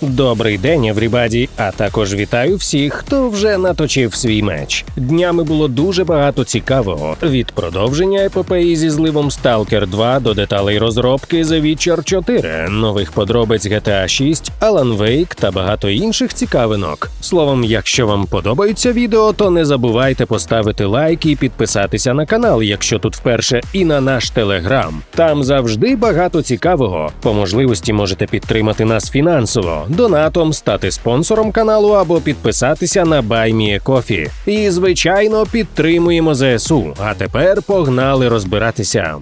Добрий день, еврібаді, а також вітаю всіх, хто вже наточив свій меч. Днями було дуже багато цікавого від продовження епопеї зі зливом Stalker 2 до деталей розробки The Witcher 4, нових подробиць GTA 6, Alan Wake та багато інших цікавинок. Словом, якщо вам подобаються відео, то не забувайте поставити лайк і підписатися на канал, якщо тут вперше, і на наш телеграм. Там завжди багато цікавого. По можливості можете підтримати нас фінансово донатом, стати спонсором каналу або підписатися на BuyMeACoffee. І, звичайно, підтримуємо ЗСУ. А тепер погнали розбиратися.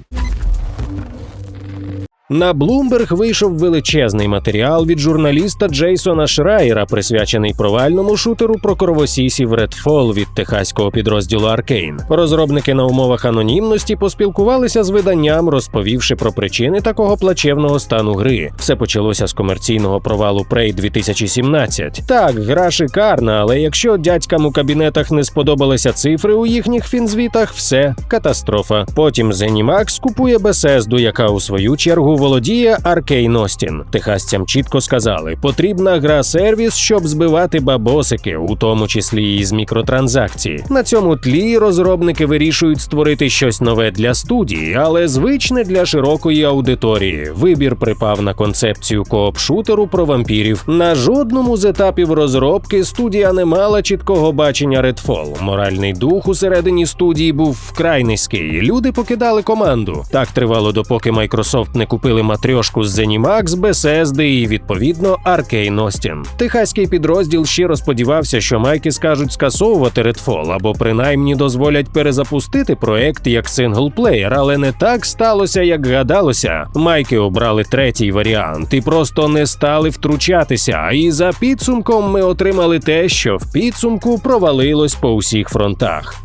На Bloomberg вийшов величезний матеріал від журналіста Джейсона Шрайера, присвячений провальному шутеру про кровосісів Redfall від техаського підрозділу Arkane. Розробники на умовах анонімності поспілкувалися з виданням, розповівши про причини такого плачевного стану гри. Все почалося з комерційного провалу Prey 2017. Так, гра шикарна, але якщо дядькам у кабінетах не сподобалися цифри у їхніх фінзвітах, все катастрофа. Потім Zenimax купує Bethesda, яка у свою чергу володіє Arcane Austin. Техасцям чітко сказали, потрібна гра сервіс, щоб збивати бабосики, у тому числі і з мікротранзакцій. На цьому тлі розробники вирішують створити щось нове для студії, але звичне для широкої аудиторії. Вибір припав на концепцію кооп-шутеру про вампірів. На жодному з етапів розробки студія не мала чіткого бачення Redfall. Моральний дух усередині студії був вкрай низький. Люди покидали команду. Так тривало, допоки Microsoft не купили матрьошку з Zenimax, Bethesda і відповідно Arcane Austin. Техаський підрозділ щиро сподівався, що майки скажуть скасовувати Redfall або принаймні дозволять перезапустити проект як синглплеєр, але не так сталося, як гадалося. Майки обрали третій варіант і просто не стали втручатися. І за підсумком ми отримали те, що в підсумку провалилось по усіх фронтах.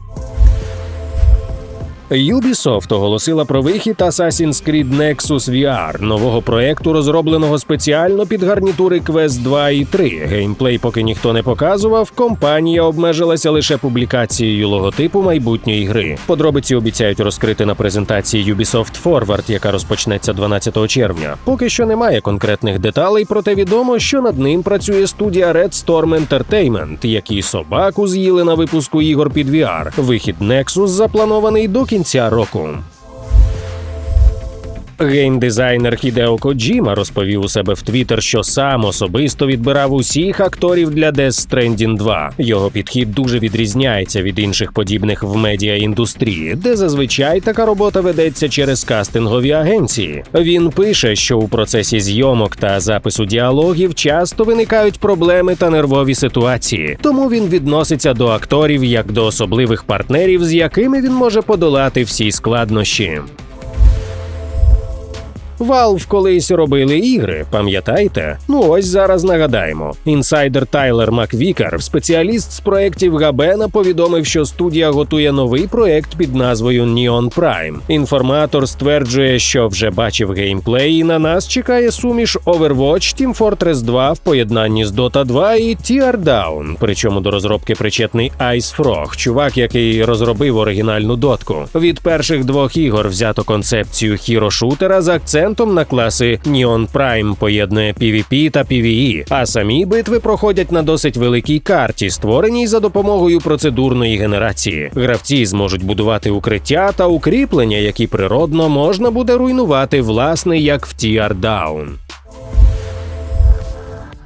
Ubisoft оголосила про вихід Assassin's Creed Nexus VR, нового проекту, розробленого спеціально під гарнітури Quest 2 і 3. Геймплей поки ніхто не показував. Компанія обмежилася лише публікацією логотипу майбутньої гри. Подробиці обіцяють розкрити на презентації Ubisoft Forward, яка розпочнеться 12 червня. Поки що немає конкретних деталей, проте відомо, що над ним працює студія Red Storm Entertainment, які собаку з'їли на випуску ігор під VR. Вихід Nexus запланований до кінця року. Геймдизайнер Хідео Коджіма розповів у себе в Твіттер, що сам особисто відбирав усіх акторів для Death Stranding 2. Його підхід дуже відрізняється від інших подібних в медіаіндустрії, де зазвичай така робота ведеться через кастингові агенції. Він пише, що у процесі зйомок та запису діалогів часто виникають проблеми та нервові ситуації. Тому він відноситься до акторів як до особливих партнерів, з якими він може подолати всі складнощі. Valve колись робили ігри, пам'ятаєте? Ну ось зараз нагадаємо. Інсайдер Тайлер Маквікер, спеціаліст з проєктів Габена, повідомив, що студія готує новий проєкт під назвою Neon Prime. Інформатор стверджує, що вже бачив геймплей, і на нас чекає суміш Overwatch, Team Fortress 2 в поєднанні з Dota 2 і Teardown. Причому до розробки причетний Ice Frog, чувак, який розробив оригінальну дотку. Від перших двох ігор взято концепцію хіро-шутера з акцентом на класи Neon Prime поєднує PvP та PvE, а самі битви проходять на досить великій карті, створеній за допомогою процедурної генерації. Гравці зможуть будувати укриття та укріплення, які природно можна буде руйнувати, власне, як в Teardown.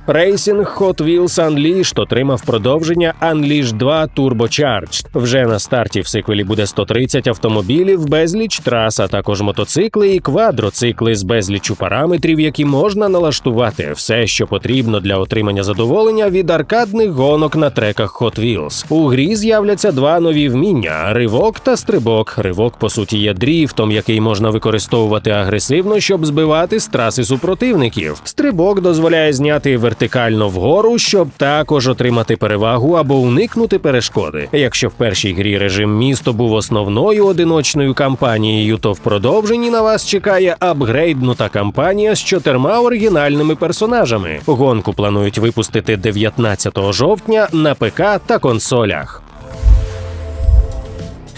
Racing Hot Wheels Unleashed отримав продовження Unleashed 2 Turbocharged. Вже на старті в сиквелі буде 130 автомобілів, безліч трас, а також мотоцикли і квадроцикли з безліччю параметрів, які можна налаштувати. Все, що потрібно для отримання задоволення від аркадних гонок на треках Hot Wheels. У грі з'являться два нові вміння: ривок та стрибок. Ривок, по суті, є дріфтом, який можна використовувати агресивно, щоб збивати з траси супротивників. Стрибок дозволяє зняти вертикально вгору, щоб також отримати перевагу або уникнути перешкоди. Якщо в першій грі режим місто був основною одиночною кампанією, то в продовженні на вас чекає апгрейднута кампанія з чотирма оригінальними персонажами. Гонку планують випустити 19 жовтня на ПК та консолях.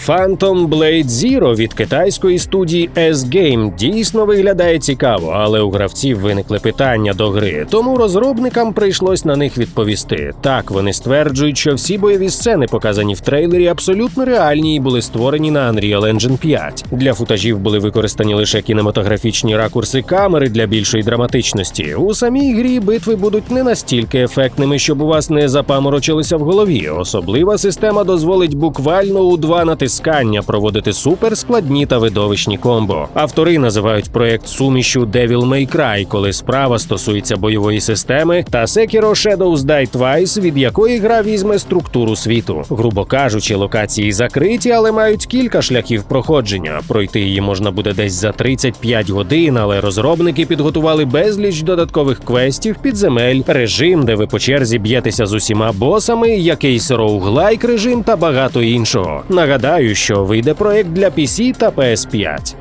Phantom Blade Zero від китайської студії S-Game дійсно виглядає цікаво, але у гравців виникли питання до гри, тому розробникам прийшлось на них відповісти. Так вони стверджують, що всі бойові сцени, показані в трейлері, абсолютно реальні і були створені на Unreal Engine 5. Для футажів були використані лише кінематографічні ракурси камери для більшої драматичності. У самій грі битви будуть не настільки ефектними, щоб у вас не запаморочилися в голові. Особлива система дозволить буквально у два натискання проводити суперскладні та видовищні комбо. Автори називають проект сумішу Devil May Cry, коли справа стосується бойової системи, та Sekiro Shadows Die Twice, від якої гра візьме структуру світу. Грубо кажучи, локації закриті, але мають кілька шляхів проходження. Пройти її можна буде десь за 35 годин, але розробники підготували безліч додаткових квестів, підземель, режим, де ви по черзі б'єтеся з усіма босами, якийсь роуглайк режим та багато іншого. Нагадаю, що вийде проект для PC та PS5.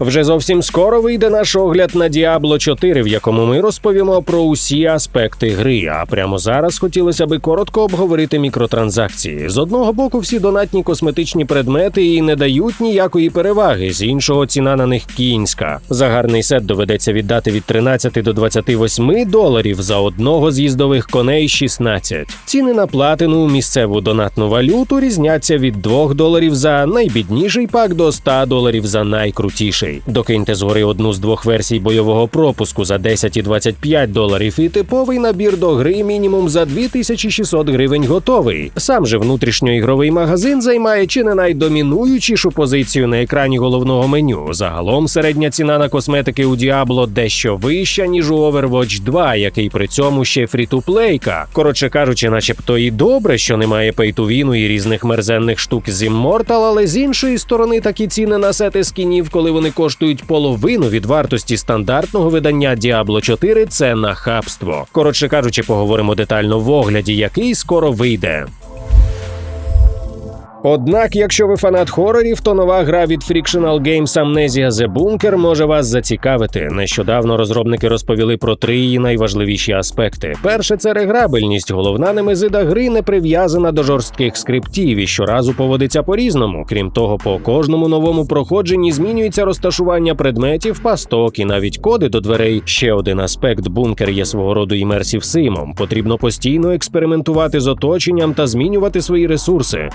Вже зовсім скоро вийде наш огляд на Diablo 4, в якому ми розповімо про усі аспекти гри. А прямо зараз хотілося би коротко обговорити мікротранзакції. З одного боку, всі донатні косметичні предмети і не дають ніякої переваги, з іншого ціна на них кінська. За гарний сет доведеться віддати від 13 до 28 доларів за одного з їздових коней 16. Ціни на платину місцеву донатну валюту різняться від 2 доларів за найбідніший пак до 100 доларів за найкрутіший. Докиньте згори одну з двох версій бойового пропуску за 10 і 25 доларів, і типовий набір до гри мінімум за 2600 гривень готовий. Сам же внутрішньоігровий магазин займає чи не найдомінуючішу позицію на екрані головного меню. Загалом середня ціна на косметики у Diablo дещо вища, ніж у Overwatch 2, який при цьому ще фрі-ту-плейка. Коротше кажучи, начебто і добре, що немає пейтувіну і різних мерзенних штук з Immortal, але з іншої сторони такі ціни на сети скінів, коли вони коштують половину від вартості стандартного видання Diablo 4 це нахабство. Коротше кажучи, поговоримо детально в огляді, який скоро вийде. Однак, якщо ви фанат хорорів, то нова гра від Frictional Games Amnesia The Bunker може вас зацікавити. Нещодавно розробники розповіли про три її найважливіші аспекти. Перше це реграбельність. Головна немезида гри не прив'язана до жорстких скриптів і щоразу поводиться по-різному. Крім того, по кожному новому проходженні змінюється розташування предметів, пасток і навіть коди до дверей. Ще один аспект бункер є свого роду імерсів симом. Потрібно постійно експериментувати з оточенням та змінювати свої ресурси.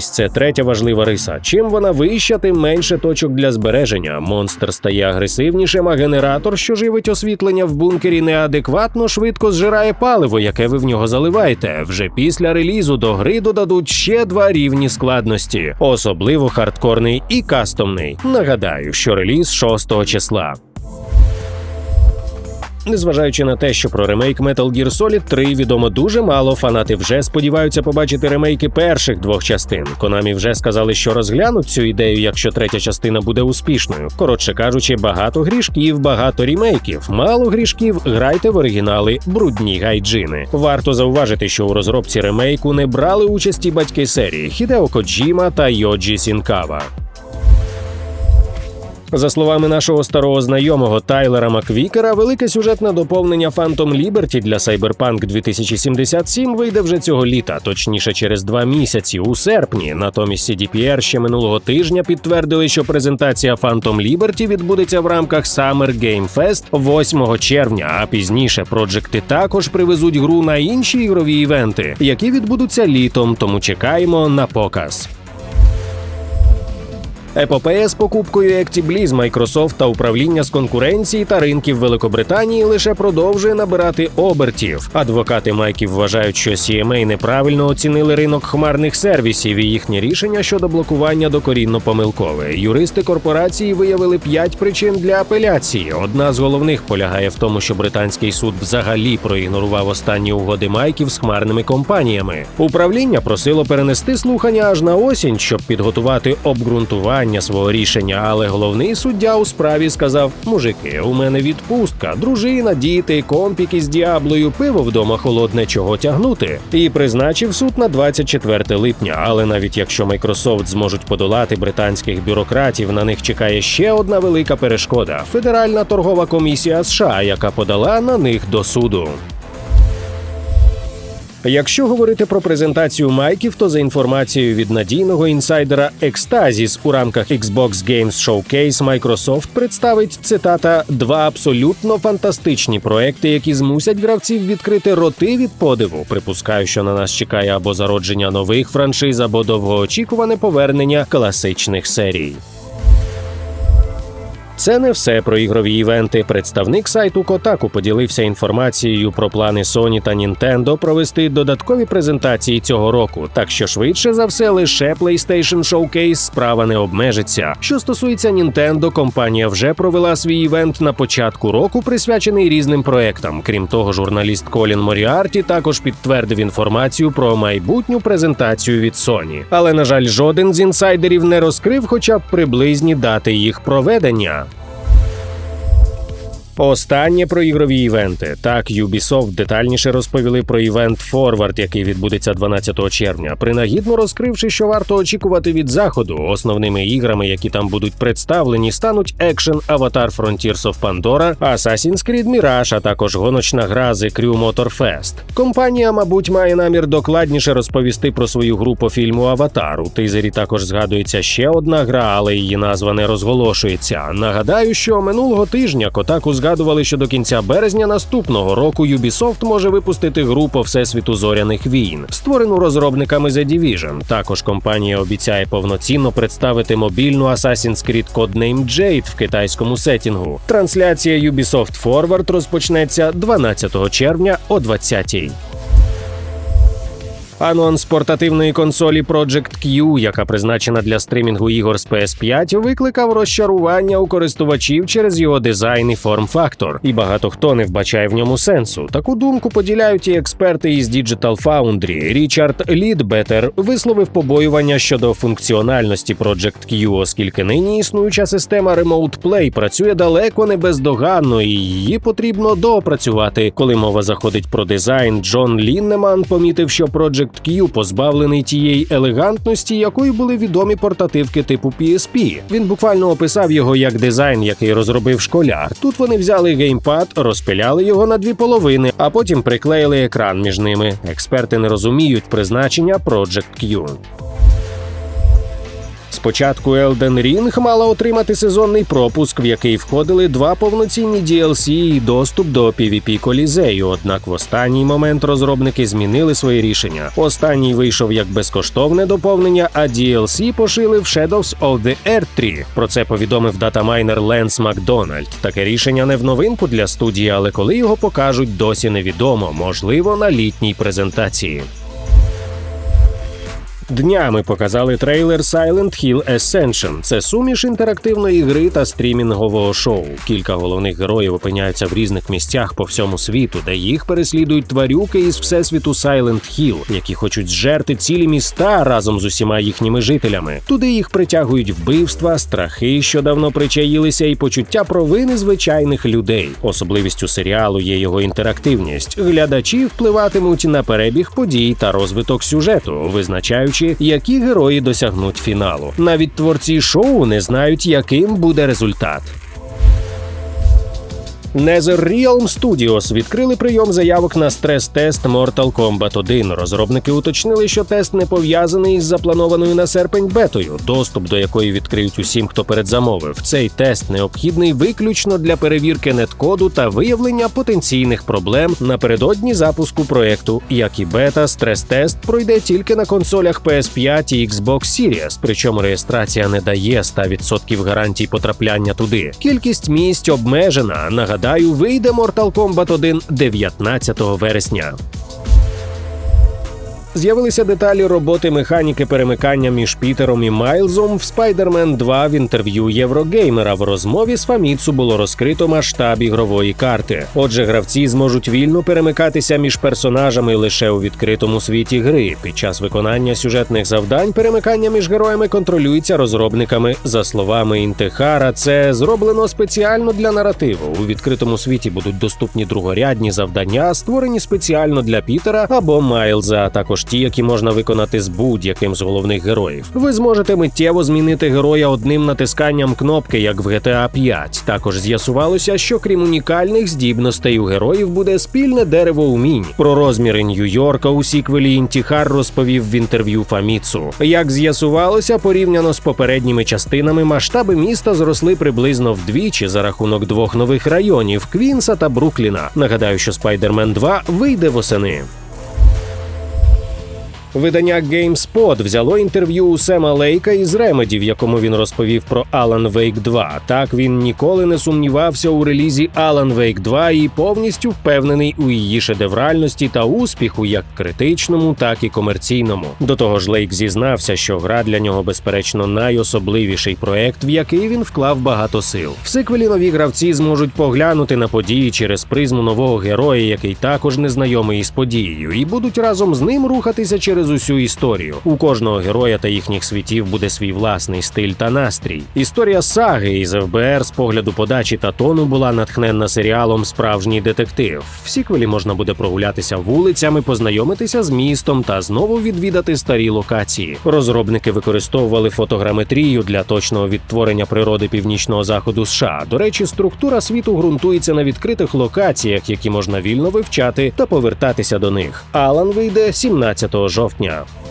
Складність це третя важлива риса. Чим вона вища, тим менше точок для збереження. Монстр стає агресивнішим, а генератор, що живить освітлення в бункері, неадекватно швидко зжирає паливо, яке ви в нього заливаєте. Вже після релізу до гри додадуть ще два рівні складності, особливо хардкорний і кастомний. Нагадаю, що реліз 6 числа. Незважаючи на те, що про ремейк Metal Gear Solid 3 відомо дуже мало, фанати вже сподіваються побачити ремейки перших двох частин. Konami вже сказали, що розглянуть цю ідею, якщо третя частина буде успішною. Коротше кажучи, багато грішків, багато рімейків. Мало грішків, грайте в оригінали, брудні гайджини. Варто зауважити, що у розробці ремейку не брали участі батьки серії Хідео Коджіма та Йоджі Сінкава. За словами нашого старого знайомого Тайлера Маквікера, велике сюжетне доповнення Phantom Liberty для Cyberpunk 2077 вийде вже цього літа, точніше через два місяці у серпні. Натомість CDPR ще минулого тижня підтвердили, що презентація Phantom Liberty відбудеться в рамках Summer Game Fest 8 червня. А пізніше проджекти також привезуть гру на інші ігрові івенти, які відбудуться літом. Тому чекаємо на показ. Епопея з покупкою ActiBliz, Microsoft та управління з конкуренції та ринків Великобританії лише продовжує набирати обертів. Адвокати Майків вважають, що CMA неправильно оцінили ринок хмарних сервісів і їхнє рішення щодо блокування докорінно помилкове. Юристи корпорації виявили п'ять причин для апеляції. Одна з головних полягає в тому, що британський суд взагалі проігнорував останні угоди Майків з хмарними компаніями. Управління просило перенести слухання аж на осінь, щоб підготувати обґрунтування свого рішення, але головний суддя у справі сказав: мужики, у мене відпустка, дружина, діти, компіки з діаблою, пиво вдома холодне, чого тягнути. І призначив суд на 24 липня. Але навіть якщо Microsoft зможуть подолати британських бюрократів, на них чекає ще одна велика перешкода Федеральна торгова комісія США, яка подала на них до суду. Якщо говорити про презентацію майків, то за інформацією від надійного інсайдера Ecstasis у рамках Xbox Games Showcase Microsoft представить цитата два абсолютно фантастичні проекти, які змусять гравців відкрити роти від подиву. Припускаю, що на нас чекає або зародження нових франшиз, або довгоочікуване повернення класичних серій. Це не все про ігрові івенти. Представник сайту Kotaku поділився інформацією про плани Sony та Nintendo провести додаткові презентації цього року. Так що швидше за все, лише PlayStation Showcase справа не обмежиться. Що стосується Nintendo, компанія вже провела свій івент на початку року, присвячений різним проектам. Крім того, журналіст Колін Моріарті також підтвердив інформацію про майбутню презентацію від Sony. Але на жаль, жоден з інсайдерів не розкрив, хоча б приблизні дати їх проведення. Останнє про ігрові івенти. Так, Ubisoft детальніше розповіли про івент Forward, який відбудеться 12 червня, принагідно розкривши, що варто очікувати від заходу. Основними іграми, які там будуть представлені, стануть екшен Avatar Frontiers of Pandora, Assassin's Creed Mirage, а також гоночна гра The Crew Motorfest. Компанія, мабуть, має намір докладніше розповісти про свою гру по фільму Аватар. У тизері також згадується ще одна гра, але її назва не розголошується. Нагадаю, що минулого тижня Kotaku згадували, що до кінця березня наступного року Ubisoft може випустити гру по всесвіту зоряних війн, створену розробниками The Division. Також компанія обіцяє повноцінно представити мобільну Assassin's Creed Codename Jade в китайському сетінгу. Трансляція Ubisoft Forward розпочнеться 12 червня о 20-й. Анонс портативної консолі Project Q, яка призначена для стримінгу ігор з PS5, викликав розчарування у користувачів через його дизайн і форм-фактор. І багато хто не вбачає в ньому сенсу. Таку думку поділяють і експерти із Digital Foundry. Річард Лідбетер висловив побоювання щодо функціональності Project Q, оскільки нині існуюча система Remote Play працює далеко не бездоганно, і її потрібно доопрацювати. Коли мова заходить про дизайн, Джон Ліннеман помітив, що Project Q позбавлений тієї елегантності, якою були відомі портативки типу PSP. Він буквально описав його як дизайн, який розробив школяр. Тут вони взяли геймпад, розпиляли його на дві половини, а потім приклеїли екран між ними. Експерти не розуміють призначення Project Q. Спочатку Elden Ring мала отримати сезонний пропуск, в який входили два повноцінні DLC і доступ до PvP колізею. Однак в останній момент розробники змінили свої рішення. Останній вийшов як безкоштовне доповнення, а DLC пошили в Shadows of the Earth 3. Про це повідомив датамайнер Ленс Макдональд. Таке рішення не в новинку для студії, але коли його покажуть, досі невідомо. Можливо, на літній презентації. Днями показали трейлер Silent Hill Ascension. Це суміш інтерактивної гри та стрімінгового шоу. Кілька головних героїв опиняються в різних місцях по всьому світу, де їх переслідують тварюки із всесвіту Silent Hill, які хочуть зжерти цілі міста разом з усіма їхніми жителями. Туди їх притягують вбивства, страхи, що давно причаїлися, і почуття провини звичайних людей. Особливістю серіалу є його інтерактивність. Глядачі впливатимуть на перебіг подій та розвиток сюжету, визначаючи які герої досягнуть фіналу. Навіть творці шоу не знають, яким буде результат. NetherRealm Studios відкрили прийом заявок на стрес-тест Mortal Kombat 1. Розробники уточнили, що тест не пов'язаний із запланованою на серпень бетою, доступ до якої відкриють усім, хто передзамовив. Цей тест необхідний виключно для перевірки неткоду та виявлення потенційних проблем напередодні запуску проекту. Як і бета, стрес-тест пройде тільки на консолях PS5 і Xbox Series, причому реєстрація не дає 100% гарантій потрапляння туди. Кількість місць обмежена. Нагадаю, вийде Mortal Kombat 1 19 вересня. З'явилися деталі роботи механіки перемикання між Пітером і Майлзом в Spider-Man 2 в інтерв'ю Єврогеймера. В розмові з Фаміцу було розкрито масштаб ігрової карти. Отже, гравці зможуть вільно перемикатися між персонажами лише у відкритому світі гри. Під час виконання сюжетних завдань перемикання між героями контролюється розробниками. За словами Інтехара, це зроблено спеціально для наративу. У відкритому світі будуть доступні другорядні завдання, створені спеціально для Пітера або Майлза, а також також ті, які можна виконати з будь-яким з головних героїв. Ви зможете миттєво змінити героя одним натисканням кнопки, як в GTA 5. Також з'ясувалося, що крім унікальних здібностей у героїв буде спільне дерево умінь. Про розміри Нью-Йорка у сіквелі Інтіхар розповів в інтерв'ю Фаміцу. Як з'ясувалося, порівняно з попередніми частинами, масштаби міста зросли приблизно вдвічі за рахунок двох нових районів Квінса та Брукліна. Нагадаю, що Spider-Man 2 вийде восени. Видання GameSpot взяло інтерв'ю у Сема Лейка із Remedy, в якому він розповів про Alan Wake 2. Так він ніколи не сумнівався у релізі Alan Wake 2 і повністю впевнений у її шедевральності та успіху, як критичному, так і комерційному. До того ж, Лейк зізнався, що гра для нього безперечно найособливіший проект, в який він вклав багато сил. В сиквелі нові гравці зможуть поглянути на події через призму нового героя, який також незнайомий із подією, і будуть разом з ним рухатися через усю історію. У кожного героя та їхніх світів буде свій власний стиль та настрій. Історія саги із ФБР з погляду подачі та тону була натхненна серіалом Справжній детектив. В сіквелі можна буде прогулятися вулицями, познайомитися з містом та знову відвідати старі локації. Розробники використовували фотограметрію для точного відтворення природи північного заходу США. До речі, структура світу ґрунтується на відкритих локаціях, які можна вільно вивчати та повертатися до них. Алан вийде 17 жовтня. наступного дня.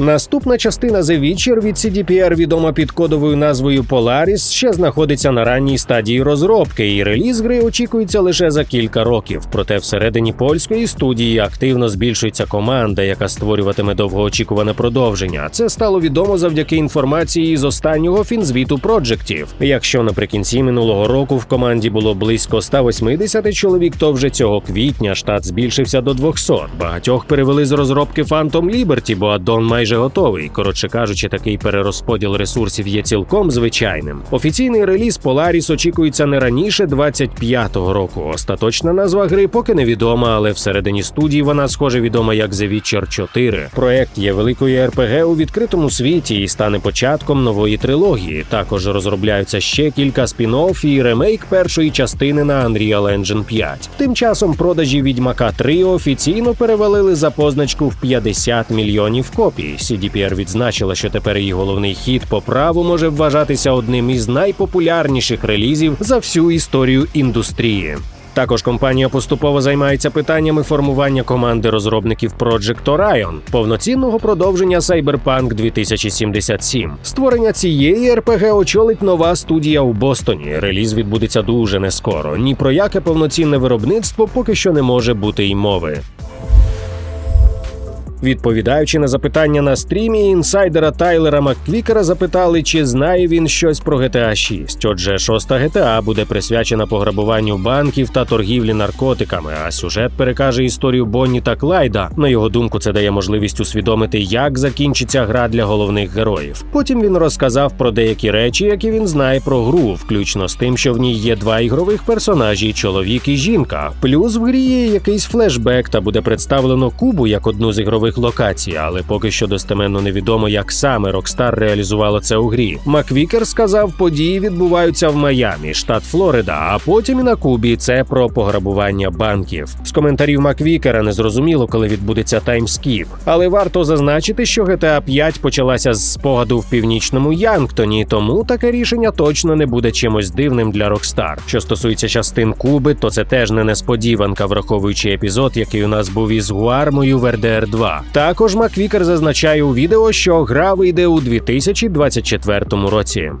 Наступна частина The Witcher від CDPR, відома під кодовою назвою Polaris, ще знаходиться на ранній стадії розробки, і реліз гри очікується лише за кілька років. Проте всередині польської студії активно збільшується команда, яка створюватиме довгоочікуване продовження. Це стало відомо завдяки інформації з останнього фінзвіту проджектів. Якщо наприкінці минулого року в команді було близько 180 чоловік, то вже цього квітня штат збільшився до 200. Багатьох перевели з розробки Phantom Liberty, бо аддон майже готовий. Коротше кажучи, такий перерозподіл ресурсів є цілком звичайним. Офіційний реліз Polaris очікується не раніше 25-го року. Остаточна назва гри поки невідома, але всередині студії вона схоже відома як The Witcher 4. Проект є великою РПГ у відкритому світі і стане початком нової трилогії. Також розробляються ще кілька спін-офф і ремейк першої частини на Unreal Engine 5. Тим часом продажі Відьмака 3 офіційно перевалили за позначку в 50 мільйонів копій. CDPR відзначила, що тепер її головний хід по праву може вважатися одним із найпопулярніших релізів за всю історію індустрії. Також компанія поступово займається питаннями формування команди розробників Project Orion, повноцінного продовження Cyberpunk 2077. Створення цієї РПГ очолить нова студія у Бостоні. Реліз відбудеться дуже нескоро. Ні про яке повноцінне виробництво поки що не може бути й мови. Відповідаючи на запитання на стрімі, інсайдера Тайлера Макквікера запитали, чи знає він щось про GTA 6. Отже, шоста GTA буде присвячена пограбуванню банків та торгівлі наркотиками. А сюжет перекаже історію Бонні та Клайда. На його думку, це дає можливість усвідомити, як закінчиться гра для головних героїв. Потім він розказав про деякі речі, які він знає про гру, включно з тим, що в ній є два ігрових персонажі чоловік і жінка. Плюс в грі є якийсь флешбек та буде представлено Кубу як одну з ігрових локацій, але поки що достеменно невідомо, як саме Rockstar реалізувало це у грі. Маквікер сказав, події відбуваються в Майамі, штат Флорида, а потім і на Кубі. Це про пограбування банків. З коментарів Маквікера не зрозуміло, коли відбудеться таймскіп. Але варто зазначити, що GTA 5 почалася з спогаду в північному Янгтоні, тому таке рішення точно не буде чимось дивним для Rockstar. Що стосується частин Куби, то це теж не несподіванка, враховуючи епізод, який у нас був із Гуармою в RDR 2. Також Маквікер зазначає у відео, що гра вийде у 2024 році.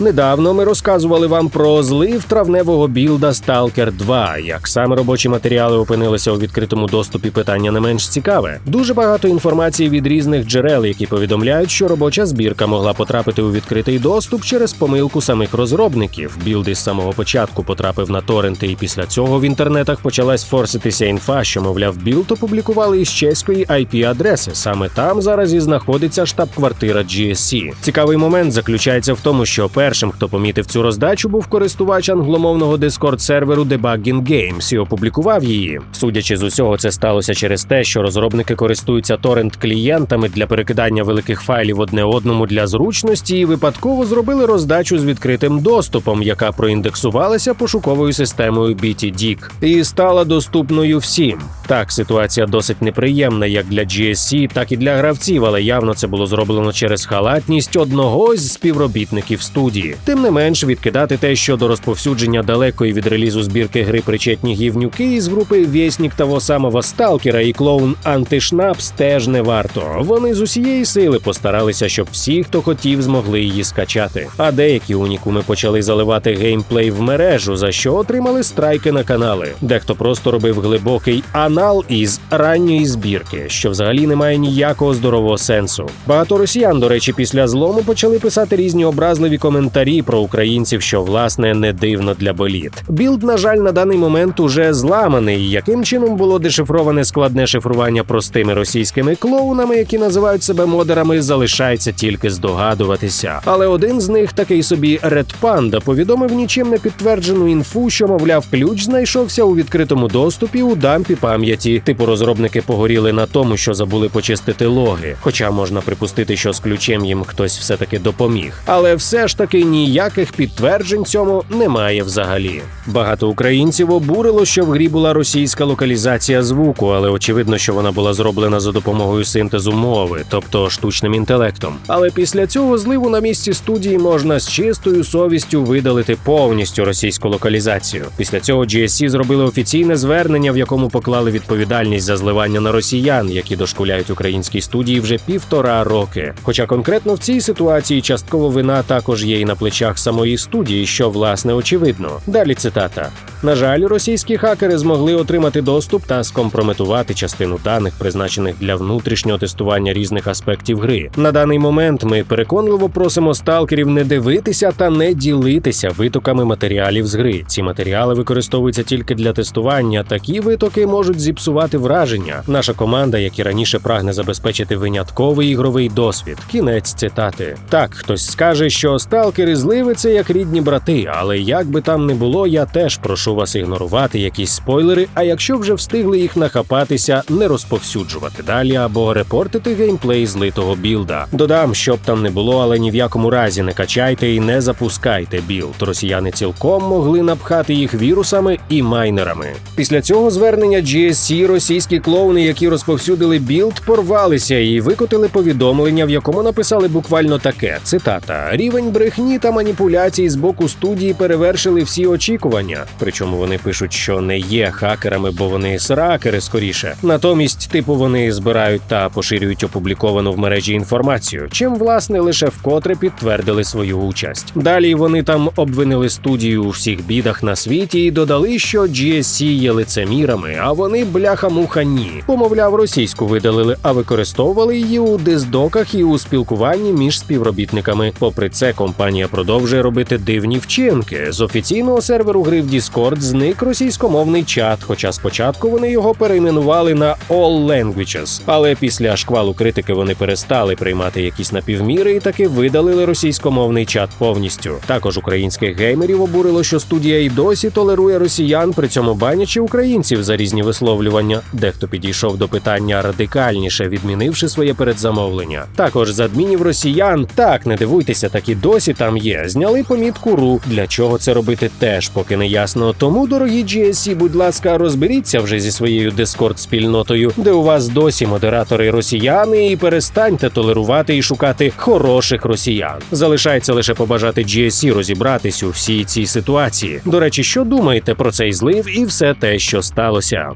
Недавно ми розказували вам про злив травневого білда Stalker 2. Як саме робочі матеріали опинилися у відкритому доступі, питання не менш цікаве. Дуже багато інформації від різних джерел, які повідомляють, що робоча збірка могла потрапити у відкритий доступ через помилку самих розробників. Білд із самого початку потрапив на торренти, і після цього в інтернетах почалась форситися інфа, що мовляв, білд опублікували із чеської IP-адреси. Саме там зараз і знаходиться штаб-квартира GSC. Цікавий момент заключається в тому, що першим, хто помітив цю роздачу, був користувач англомовного дискорд серверу Debugging Games і опублікував її. Судячи з усього, це сталося через те, що розробники користуються торрент клієнтами для перекидання великих файлів одне одному для зручності, і випадково зробили роздачу з відкритим доступом, яка проіндексувалася пошуковою системою BTDIC і стала доступною всім. Так, ситуація досить неприємна як для GSC, так і для гравців, але явно це було зроблено через халатність одного з співробітників студії. Тим не менш, відкидати те щодо розповсюдження далекої від релізу збірки гри причетні гівнюки із групи Вєснік того самого Сталкера і клоун Антишнапс теж не варто. Вони з усієї сили постаралися, щоб всі, хто хотів, змогли її скачати. А деякі унікуми почали заливати геймплей в мережу, за що отримали страйки на канали. Дехто просто робив глибокий анал із ранньої збірки, що взагалі не має ніякого здорового сенсу. Багато росіян, до речі, після злому почали писати різні образливі коментарі про українців, що власне не дивно для боліт. Білд, на жаль, на даний момент уже зламаний. Яким чином було дешифроване складне шифрування простими російськими клоунами, які називають себе модерами, залишається тільки здогадуватися. Але один з них, такий собі Red Panda, повідомив нічим не підтверджену інфу, що мовляв, ключ знайшовся у відкритому доступі у дампі пам'яті. Типу розробники погоріли на тому, що забули почистити логи. Хоча можна припустити, що з ключем їм хтось все таки допоміг. Але все ж таки ніяких підтверджень цьому немає взагалі. Багато українців обурило, що в грі була російська локалізація звуку, але очевидно, що вона була зроблена за допомогою синтезу мови, тобто штучним інтелектом. Але після цього зливу на місці студії можна з чистою совістю видалити повністю російську локалізацію. Після цього GSC зробили офіційне звернення, в якому поклали відповідальність за зливання на росіян, які дошкуляють українській студії вже півтора роки. Хоча конкретно в цій ситуації частково вина також є і на плечах самої студії, що власне очевидно. Далі цитата. На жаль, російські хакери змогли отримати доступ та скомпрометувати частину даних, призначених для внутрішнього тестування різних аспектів гри. На даний момент ми переконливо просимо сталкерів не дивитися та не ділитися витоками матеріалів з гри. Ці матеріали використовуються тільки для тестування. Такі витоки можуть зіпсувати враження. Наша команда, як і раніше, прагне забезпечити винятковий ігровий досвід. Кінець цитати. Так, хтось скаже, що сталкери зливи це як рідні брати, але як би там не було, я теж прошу вас ігнорувати якісь спойлери. А якщо вже встигли їх нахапатися, не розповсюджувати далі або репортити геймплей злитого білда. Додам, щоб там не було, але ні в якому разі не качайте і не запускайте білд. Росіяни цілком могли напхати їх вірусами і майнерами. Після цього звернення GSC російські клоуни, які розповсюдили білд, порвалися і викотили повідомлення, в якому написали буквально таке: цитата: рівень брехні та маніпуляцій з боку студії перевершили всі очікування. Причому вони пишуть, що не є хакерами, бо вони сракери скоріше. Натомість, типу, вони збирають та поширюють опубліковану в мережі інформацію, чим власне лише вкотре підтвердили свою участь. Далі вони там обвинили студію у всіх бідах на світі і додали, що GSC є лицемірами, а вони бляха-муха ні. Помовляв, російську видалили, а використовували її у диздоках і у спілкуванні між співробітниками. Попри це, компанія продовжує робити дивні вчинки. З офіційного серверу гри в Discord зник російськомовний чат, хоча спочатку вони його перейменували на All Languages. Але після шквалу критики вони перестали приймати якісь напівміри і таки видалили російськомовний чат повністю. Також українських геймерів обурило, що студія і досі толерує росіян, при цьому банячи українців за різні висловлювання. Дехто підійшов до питання радикальніше, відмінивши своє передзамовлення. Також з адмінів росіян так не дивуйтеся, так і досі там є. Зняли помітку ру. Для чого це робити теж поки не ясно. Тому, дорогі GSC, будь ласка, розберіться вже зі своєю дискорд спільнотою, де у вас досі модератори росіяни, і перестаньте толерувати і шукати хороших росіян. Залишається лише побажати GSC розібратись у всій цій ситуації. До речі, що думаєте про цей злив і все те, що сталося?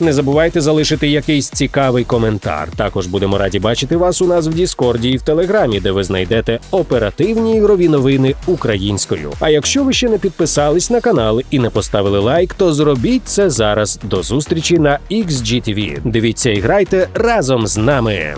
Не забувайте залишити якийсь цікавий коментар. Також будемо раді бачити вас у нас в Діскорді і в Телеграмі, де ви знайдете оперативні ігрові новини українською. А якщо ви ще не підписались на канал і не поставили лайк, то зробіть це зараз. До зустрічі на XGTV. Дивіться і грайте разом з нами.